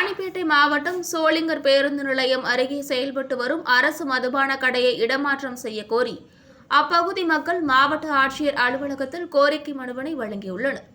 மாவட்டம் சோளிங்கர் பேருந்து நிலையம் அருகே செயல்பட்டு வரும் அரசு மதுபான கடையை இடமாற்றம் செய்ய கோரி அப்பகுதி மக்கள் மாவட்ட ஆட்சியர் அலுவலகத்தில் கோரிக்கை மனுவினை வழங்கியுள்ளனர்.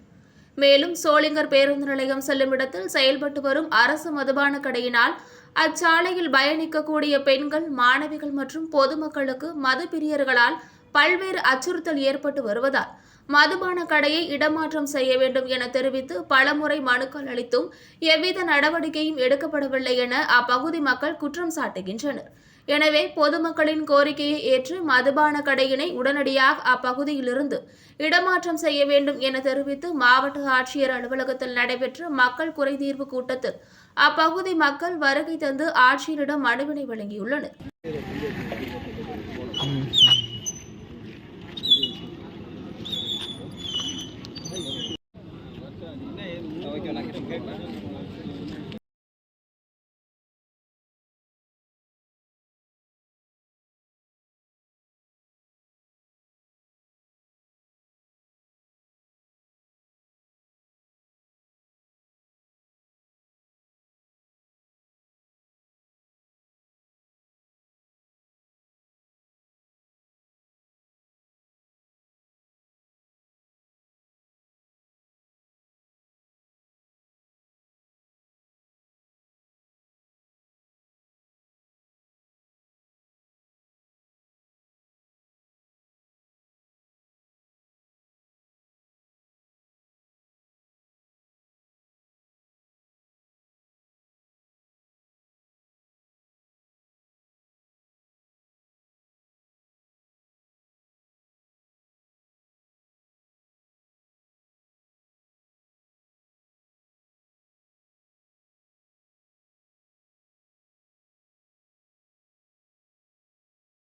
மேலும் சோளிங்கர் பேருந்து நிலையம் செல்லும் இடத்தில் செயல்பட்டு வரும் அரசு மதுபான கடையினால் அச்சாலையில் பயணிக்கக்கூடிய பெண்கள் மாணவிகள் மற்றும் பொதுமக்களுக்கு மது பிரியர்களால் பல்வேறு அச்சுறுத்தல் ஏற்பட்டு வருவதால் மதுபான கடையை இடமாற்றம் செய்ய வேண்டும் என தெரிவித்து பலமுறை மனுக்கள் அளித்தும் எவ்வித நடவடிக்கையும் எடுக்கப்படவில்லை என அப்பகுதி மக்கள் குற்றம் சாட்டுகின்றனர். எனவே பொதுமக்களின் கோரிக்கையை ஏற்று மதுபான கடையினை உடனடியாக அப்பகுதியிலிருந்து இடமாற்றம் செய்ய வேண்டும் என தெரிவித்து மாவட்ட ஆட்சியர் அலுவலகத்தில் நடைபெற்ற மக்கள் குறைதீர்வு கூட்டத்தில் அப்பகுதி மக்கள் வருகை தந்து ஆட்சியரிடம் மனுவினை வழங்கியுள்ளனர்.